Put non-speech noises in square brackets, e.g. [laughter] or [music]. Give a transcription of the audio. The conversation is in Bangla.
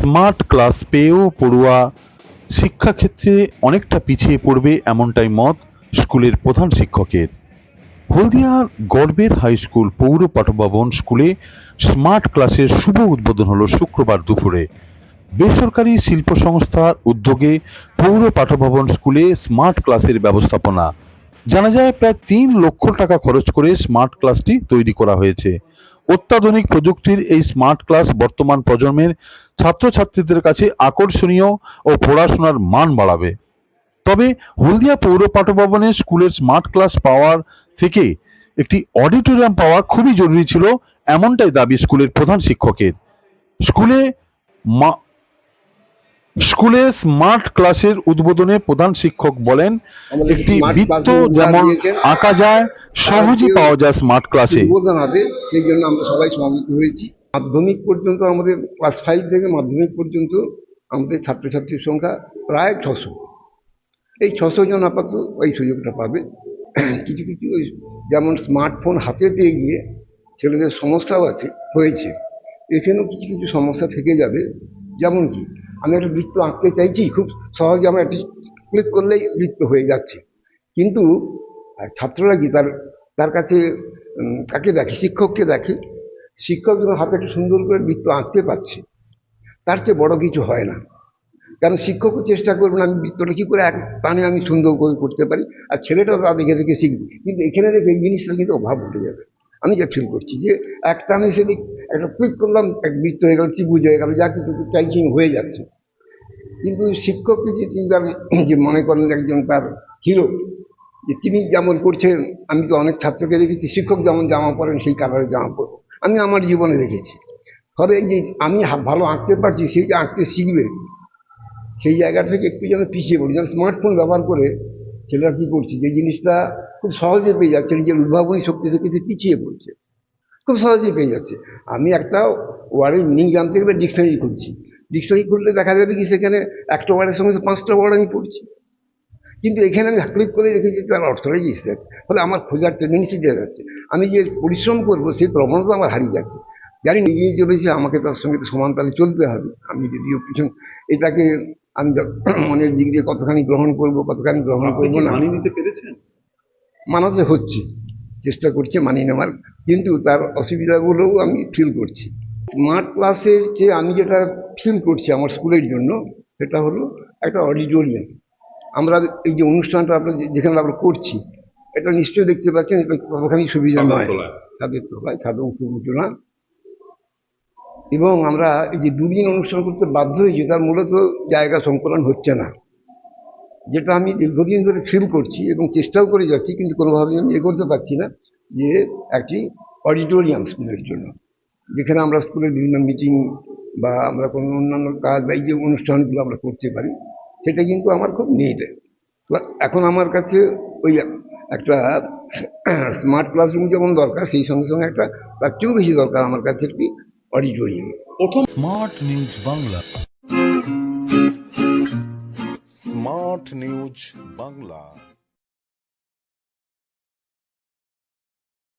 স্মার্ট ক্লাস পেয়েও পড়ুয়া শিক্ষাক্ষেত্রে অনেকটা পিছিয়ে পড়বে এমনটাই মত স্কুলের প্রধান শিক্ষকের। হলদিয়ার গড়বের হাই স্কুল পৌর পাঠভবন স্কুলে স্মার্ট ক্লাসের শুভ উদ্বোধন হলো শুক্রবার দুপুরে। বেসরকারি শিল্প সংস্থার উদ্যোগে পৌর পাঠভবন স্কুলে স্মার্ট ক্লাসের ব্যবস্থাপনা। জানা যায় প্রায় তিন লক্ষ টাকা খরচ করে স্মার্ট ক্লাসটি তৈরি করা হয়েছে। অত্যাধুনিক প্রযুক্তির এই স্মার্ট ক্লাস বর্তমান প্রজন্মের ছাত্রছাত্রীদের কাছে আকর্ষণীয় ও পড়াশোনার মান বাড়াবে। তবে হলদিয়া পৌর পাঠভবনে স্কুলের স্মার্ট ক্লাস পাওয়ার থেকে একটি অডিটোরিয়াম পাওয়া খুবই জরুরি ছিল, এমনটাই দাবি স্কুলের প্রধান শিক্ষকের। স্কুলে মা স্কুলে স্মার্ট ক্লাসের উদ্বোধনে প্রধান শিক্ষক বলেন একটি বৃত্ত যেমন আঁকা যায় সহজেই পাওয়া যায় স্মার্ট ক্লাসে। উদ্বোধন হবে সেই জন্য আমরা সবাই সমাবেত হয়েছি। মাধ্যমিক পর্যন্ত আমাদের ক্লাস ফাইভ থেকে মাধ্যমিক পর্যন্ত আমাদের ছাত্রছাত্রীর সংখ্যা প্রায় ছশো। এই ছশো জন আপাতত ওই সুযোগটা পাবে। কিছু কিছু ওই যেমন স্মার্টফোন হাতে দিয়ে গিয়ে ছেলেদের সমস্যাও আছে হয়েছে। এখানেও কিছু কিছু সমস্যা থেকে যাবে। যেমন কি আমি একটা বৃত্ত আঁকতে চাইছি, খুব সহজে আমার একটি ক্লিক করলেই বৃত্ত হয়ে যাচ্ছে। কিন্তু ছাত্ররা কি তার তার কাছে কাকে দেখে? শিক্ষককে দেখে? শিক্ষক যখন হাতে একটু সুন্দর করে বৃত্ত আঁকতে পারছে, তার চেয়ে বড় কিছু হয় না। কারণ শিক্ষকও চেষ্টা করবেন আমি বৃত্তটা কী করে এক টানে আমি সুন্দর করে করতে পারি, আর ছেলেটাও তা দেখে দেখে শিখবে। কিন্তু এখানে দেখে এই জিনিসটা কিন্তু অভাব ঘটে যাবে। আমি যা ফিল করছি যে একটা আমি সেদিক একটা ক্লিক করলাম, এক বৃত্ত হয়ে গেল, কি ত্রিভুজ হয়ে গেল, যা কিছু চাইছি হয়ে যাচ্ছে। কিন্তু শিক্ষককে যে তিনি তার যে মনে করেন একজন তার হিরো যে তিনি যেমন করছেন, আমি তো অনেক ছাত্রকে দেখেছি, শিক্ষক যেমন জামা পরেন, সেই কালারের জামা পরবো। আমি আমার জীবনে দেখেছি। ফলে এই যে আমি ভালো আঁকতে পারছি, সেই যে আঁকতে শিখবে, সেই জায়গা থেকে একটু যেন পিছিয়ে পড়ি, যেন স্মার্টফোন ব্যবহার করে ছেলেরা কী করছে? যে জিনিসটা খুব সহজে পেয়ে যাচ্ছে, নিজের উদ্ভাবনী শক্তি থেকে সে পিছিয়ে পড়ছে। খুব সহজেই পেয়ে যাচ্ছে। আমি একটা ওয়ার্ডের মিনিং জানতে গেলে ডিকশনারি খুলছি। ডিকশনারি খুললে দেখা যাবে কি সেখানে একটা ওয়ার্ডের সঙ্গে পাঁচটা ওয়ার্ড আমি পড়ছি। কিন্তু এখানে আমি ক্লিক করে রেখেছি, তার অর্থটাই এসে যাচ্ছে ফলে আমার খোঁজার টেন্ডেন্সি দিয়ে যাচ্ছে। আমি যে পরিশ্রম করব, সেই প্রবণতা আমার হারিয়ে যাচ্ছে। জানি এগিয়ে চলেছে, আমাকে তার সঙ্গে তো সমান তালে চলতে হবে। আমি যদিও পিছন এটাকে আমি [clears throat] মনের দিক দিয়ে কতখানি গ্রহণ করব কতখানি গ্রহণ করব না। মানিয়ে নিতে পেরেছেন? মানাতে হচ্ছে চেষ্টা করছে মানিয়ে নেওয়ার কিন্তু তার অসুবিধাগুলোও আমি ফিল করছি। স্মার্ট ক্লাসের যে আমি যেটা ফিল করছি আমার স্কুলের জন্য সেটা হলো একটা অডিটোরিয়াম আমরা এই যে অনুষ্ঠানটা আমরা যে- যেখানে আমরা করছি এটা নিশ্চয়ই দেখতে পাচ্ছেন এটা কতখানি সুবিধা নয়। ছাদের তলায় ছাদে উঁচু উঁচু না। এবং আমরা এই যে দুদিন অনুষ্ঠান করতে বাধ্য হয়েছি, তার মূলত জায়গা সংকলন হচ্ছে না। যেটা আমি দীর্ঘদিন ধরে ফিল করছি এবং চেষ্টাও করে যাচ্ছি, কিন্তু কোনোভাবেই আমি এগোতে পারছি না যে একটি অডিটোরিয়াম স্কুলের জন্য। যেখানে আমরা স্কুলের বিভিন্ন মিটিং বা আমরা কোনো অন্যান্য কাজ বা এই যে অনুষ্ঠানগুলো আমরা করতে পারি, সেটা কিন্তু আমার খুব নিড এখন আমার কাছে ওই একটা স্মার্ট ক্লাসরুম যেমন দরকার, সেই সঙ্গে সঙ্গে একটা তার চেয়েও বেশি দরকার আমার কাছে একটি অডিটোরিয়াম প্রথম smart news Bangla. Smart news Bangla.